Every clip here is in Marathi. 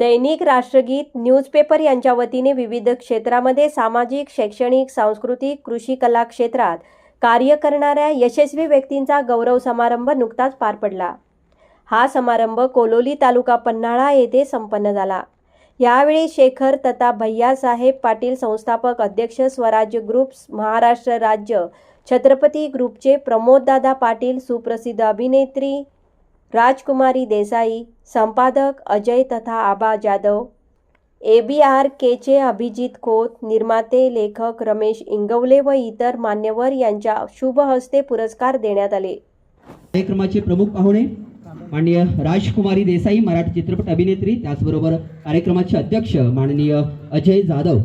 दैनिक राष्ट्रगीत न्यूजपेपर यांच्या वतीने विविध क्षेत्रामध्ये सामाजिक शैक्षणिक सांस्कृतिक कृषी कला क्षेत्रात कार्य करणाऱ्या यशस्वी व्यक्तींचा गौरव समारंभ नुकताच पार पडला. हा समारंभ कोलोली तालुका पन्हाळा येथे संपन्न झाला. यावेळी शेखर तथा भैयासाहेब पाटील संस्थापक अध्यक्ष स्वराज्य ग्रुप्स महाराष्ट्र राज्य छत्रपती ग्रुपचे प्रमोददादा पाटील सुप्रसिद्ध अभिनेत्री राजकुमारी देसाई संपादक अजय तथा Aba Jadhav A B R केचे अभिजित खोत निर्माते लेखक रमेश इंगवले व इतर मान्यवर यांच्या शुभ हस्ते पुरस्कार देण्यात आले. कार्यक्रमाचे प्रमुख पाहुणे माननीय राजकुमारी देसाई मराठी चित्रपट अभिनेत्री त्याचबरोबर कार्यक्रमाचे अध्यक्ष माननीय अजय जाधव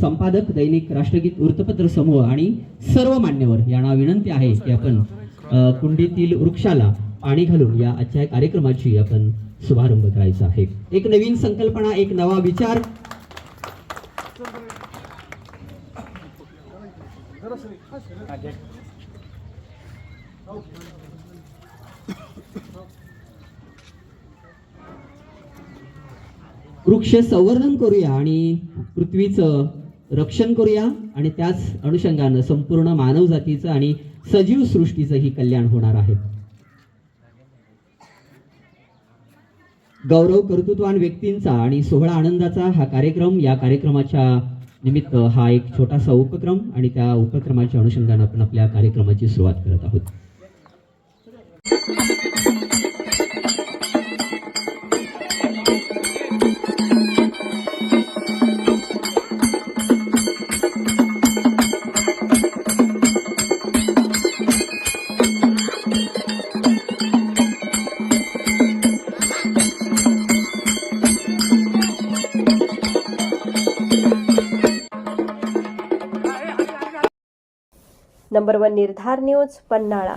संपादक दैनिक राष्ट्रगीत वृत्तपत्र समूह आणि सर्व मान्यवर यांना विनंती आहे की आपण कुंडीतील वृक्षाला पाणी घालून या आजच्या कार्यक्रमाची आपण शुभारंभ करायचा आहे. एक नवीन संकल्पना एक नवा विचार. वृक्ष संवर्धन करूया आणि पृथ्वीचं रक्षण करूया आणि त्याच अनुषंगानं संपूर्ण मानवजातीचं आणि सजीव सृष्टीचंही कल्याण होणार आहे. गौरव कर्तृत्वान व्यक्तींचा आणि सोहळा आनंदाचा हा कार्यक्रम या कार्यक्रमाच्या निमित्त हा एक छोटासा उपक्रम आणि त्या उपक्रमाच्या अनुषंगाने आपण आपल्या कार्यक्रमाची सुरुवात करत आहोत. Number one Nirdhar news Panhala.